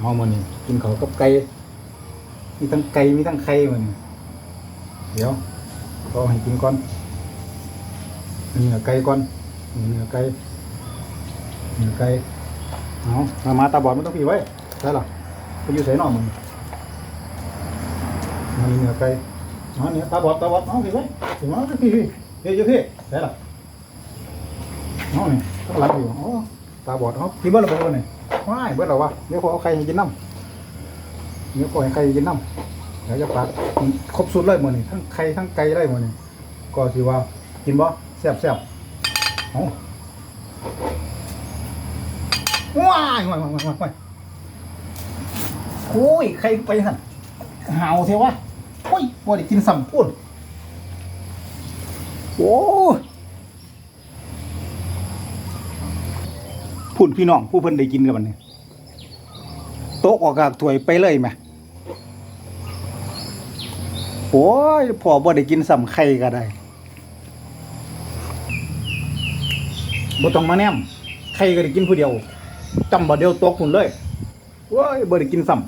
เฮามื้อนี้กินเขากับไก่มีทั้งไก่มีทั้งไข่มื้อนเดี๋ยวก็ให้กินก่อนเนื้อไก่ก่อนเนื้อไก่เนื้อไก่เอามามาตาบอดมันต้องพี่ไว้ใช่หรอไปอยู่ไสนอมึงมันเนื้อไก่เอาเนี่ยตาบอดตาบอดเอาพี่ไว้ถึงมาพี่พี่พี่อยู่พี่ใช่หรอเอานี่ข้างหลังอยู่อ๋อตาบอดเอาพี่เบิ้ลระเบิดนี่ ว้ายเบิ้ลเรอวะเดี๋ยวขอเอาไข่ให้กินน้ำเดี๋ยวขอให้ไข่กินน้ำเดี๋ยวจะปากครบสุดเลยหมดนี่ทั้งไข่ทั้งไก่ได้หมดนี่ก็สิว่ากินบ่แซ่บแซ่บเอาว้ายว้ายว้ายว้ายว้ายโอ้ยไข่ไปสั่นหาเทวะโอ้ยบ่ได้กินสัมพูนโอ้พูนพี่น้องผู้เพิ่นได้กินกับมันนี่โต๊ะออกจากถ้วยไปเลยไหมโอ้ยพอบ่ได้กินสำไข่ก็ได้บ่ต้องมาแนมไข่ก็ได้กินผู้เดียวจำบ่เดียวตกหุ่นเลยโอ้ยบ่ได้กินสำ